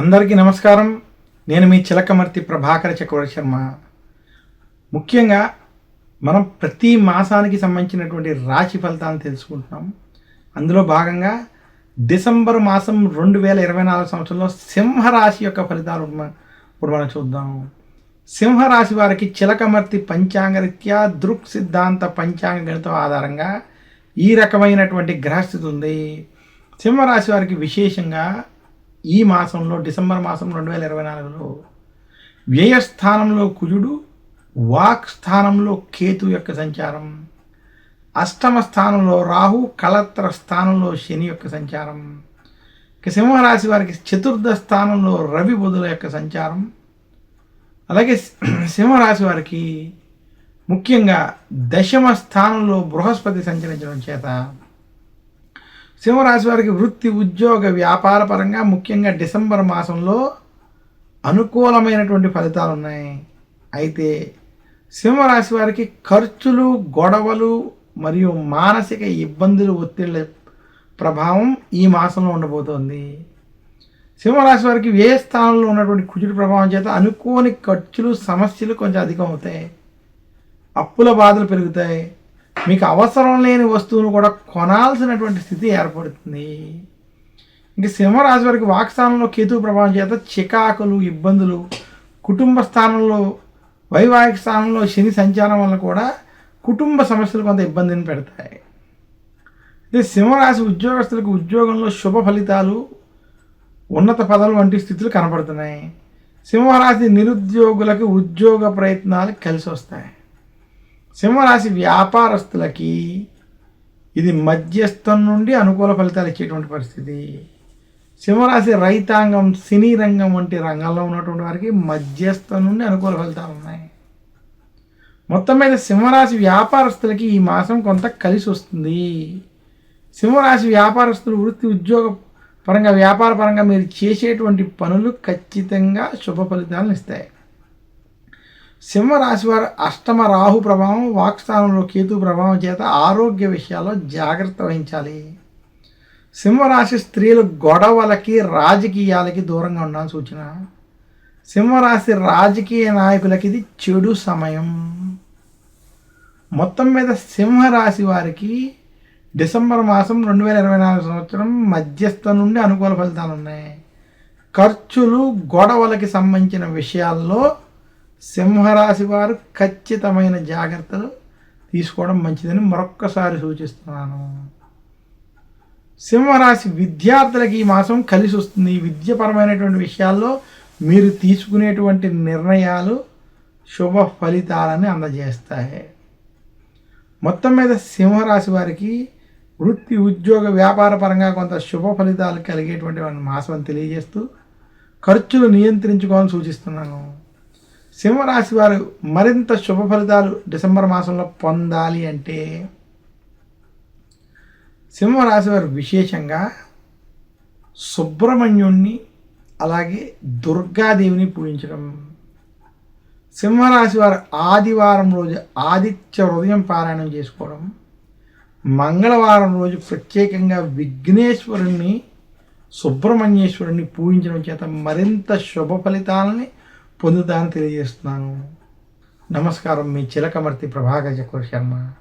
అందరికీ నమస్కారం. నేను మీ చిలకమర్తి ప్రభాకర చక్రవర్తి శర్మ. ముఖ్యంగా మనం ప్రతి మాసానికి సంబంధించినటువంటి రాశి ఫలితాలను తెలుసుకుంటున్నాం. అందులో భాగంగా డిసెంబర్ మాసం రెండు వేల ఇరవై నాలుగు సంవత్సరంలో సింహరాశి యొక్క ఫలితాలు ఇప్పుడు మనం చూద్దాం. సింహరాశి వారికి చిలకమర్తి పంచాంగరీత్యా దృక్ సిద్ధాంత పంచాంగ గణితం ఆధారంగా ఈ రకమైనటువంటి గ్రహస్థితి ఉంది. సింహరాశి వారికి విశేషంగా ఈ మాసంలో డిసెంబర్ మాసం రెండు వేల ఇరవై నాలుగులో వ్యయస్థానంలో కుజుడు వాక్ స్థానంలో కేతు యొక్క సంచారం అష్టమ స్థానంలో రాహు కలత్ర స్థానంలో శని యొక్క సంచారం ఇక సింహరాశి వారికి చతుర్థ స్థానంలో రవి బుధుల యొక్క సంచారం అలాగే సింహరాశి వారికి ముఖ్యంగా దశమ స్థానంలో బృహస్పతి సంచరించడం చేత సింహరాశి వారికి వృత్తి ఉద్యోగ వ్యాపార పరంగా ముఖ్యంగా డిసెంబర్ మాసంలో అనుకూలమైనటువంటి ఫలితాలు ఉన్నాయి. అయితే సింహరాశి వారికి ఖర్చులు గొడవలు మరియు మానసిక ఇబ్బందులు ఒత్తిళ్ళ ప్రభావం ఈ మాసంలో ఉండబోతోంది. సింహరాశి వారికి ఏ స్థానంలో ఉన్నటువంటి కుజుడి ప్రభావం చేత అనుకోని ఖర్చులు సమస్యలు కొంచెం అధికం అవుతాయి అప్పుల బాధలు పెరుగుతాయి. మీకు అవసరం లేని వస్తువును కూడా కొనాల్సినటువంటి స్థితి ఏర్పడుతుంది. ఇంక సింహరాశి వారికి వాక్స్థానంలో కేతు ప్రభావం చేత చికాకులు ఇబ్బందులు కుటుంబ స్థానంలో వైవాహిక స్థానంలో శని సంచారం వల్ల కూడా కుటుంబ సమస్యలు కొంత ఇబ్బందిని పెడతాయి. ఇది సింహరాశి ఉద్యోగస్తులకు ఉద్యోగంలో శుభ ఫలితాలు ఉన్నత పదవులు వంటి స్థితులు కనబడుతున్నాయి. సింహరాశి నిరుద్యోగులకు ఉద్యోగ ప్రయత్నాలు కలిసి వస్తాయి సింహరాశి వ్యాపారస్తులకి ఇది మధ్యస్థం నుండి అనుకూల ఫలితాలు ఇచ్చేటువంటి పరిస్థితి. సింహరాశి రైతాంగం సినీ రంగం వంటి రంగంలో ఉన్నటువంటి వారికి మధ్యస్థం నుండి అనుకూల ఫలితాలు ఉన్నాయి. మొత్తం మీద సింహరాశి వ్యాపారస్తులకి ఈ మాసం కొంత కలిసి వస్తుంది. సింహరాశి వ్యాపారస్తులు వృత్తి ఉద్యోగ పరంగా వ్యాపార పరంగా మీరు చేసేటువంటి పనులు ఖచ్చితంగా శుభ ఫలితాలను ఇస్తాయి. సింహరాశి వారు అష్టమ రాహు ప్రభావం వాక్స్థానంలో కేతు ప్రభావం చేత ఆరోగ్య విషయాల్లో జాగ్రత్త వహించాలి. సింహరాశి స్త్రీలు గొడవలకి రాజకీయాలకి దూరంగా ఉండాలని సూచన. సింహరాశి రాజకీయ నాయకులకి ఇది చెడు సమయం. మొత్తం మీద సింహరాశి వారికి డిసెంబర్ మాసం రెండు వేల ఇరవై నాలుగు సంవత్సరం మధ్యస్థ నుండి అనుకూల ఫలితాలు ఉన్నాయి. ఖర్చులు గొడవలకి సంబంధించిన విషయాల్లో సింహరాశి వారు ఖచ్చితమైన జాగ్రత్తలు తీసుకోవడం మంచిదని మరొక్కసారి సూచిస్తున్నాను. సింహరాశి విద్యార్థులకి ఈ మాసం కలిసి వస్తుంది. విద్యపరమైనటువంటి విషయాల్లో మీరు తీసుకునేటువంటి నిర్ణయాలు శుభ ఫలితాలని అందజేస్తాయి. మొత్తం మీద సింహరాశి వారికి వృత్తి ఉద్యోగ వ్యాపార పరంగా కొంత శుభ ఫలితాలు కలిగేటువంటి మాసం తెలియజేస్తూ ఖర్చులు నియంత్రించుకోవాలని సూచిస్తున్నాను. సింహరాశి వారు మరింత శుభ ఫలితాలు డిసెంబర్ మాసంలో పొందాలి అంటే సింహరాశి వారు విశేషంగా సుబ్రహ్మణ్యుణ్ణి అలాగే దుర్గాదేవిని పూజించడం. సింహరాశి వారు ఆదివారం రోజు ఆదిత్య హృదయం పారాయణం చేసుకోవడం. మంగళవారం రోజు ప్రత్యేకంగా విఘ్నేశ్వరుణ్ణి సుబ్రహ్మణ్యేశ్వరుణ్ణి పూజించడం చేత మరింత శుభ ఫలితాలని పొందుతానని తెలియజేస్తున్నాను. నమస్కారం మీ చిలకమర్తి ప్రభాకర్ చక్ర శర్మ